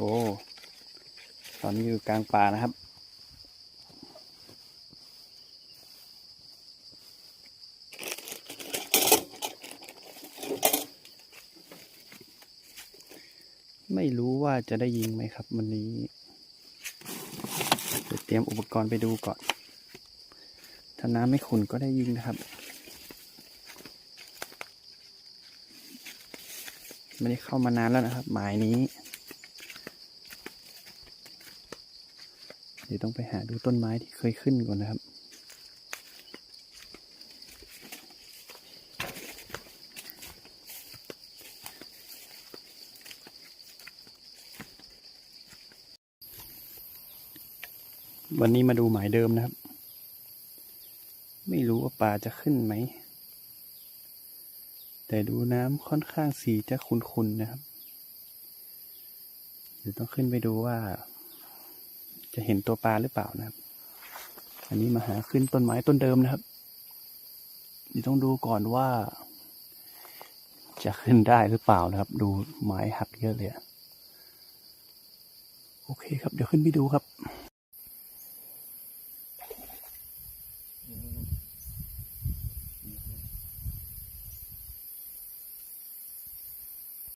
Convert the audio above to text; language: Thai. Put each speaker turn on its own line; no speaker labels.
โอ้ตอนนี้อยู่กลางป่านะครับ ไม่รู้ว่าจะได้ยิงไหมครับ วันนี้เดี๋ยวเตรียมอุปกรณ์ไปดูก่อน ถ้าน้ำไม่ขุ่นก็ได้ยิงนะครับ ไม่ได้เข้ามานานแล้วนะครับ หมายนี้ เดี๋ยวต้องไปหาดูต้นไม้ที่เคยขึ้นก่อนนะครับ วันนี้มาดูหมายเดิมนะครับ ไม่รู้ว่าปลาจะขึ้นไหม แต่ดูน้ำค่อนข้างสีจะขุ่นๆนะครับ เดี๋ยวต้องขึ้นไปดูว่า จะเห็นตัวปลาหรือเปล่านะครับ อันนี้มาหาขึ้นต้นไม้ต้นเดิมนะครับเดี๋ยวต้องดูก่อนว่า จะขึ้นได้หรือเปล่านะครับ ดูไม้หักเยอะเลยอะโอเคครับ เดี๋ยวขึ้นไปดูครับ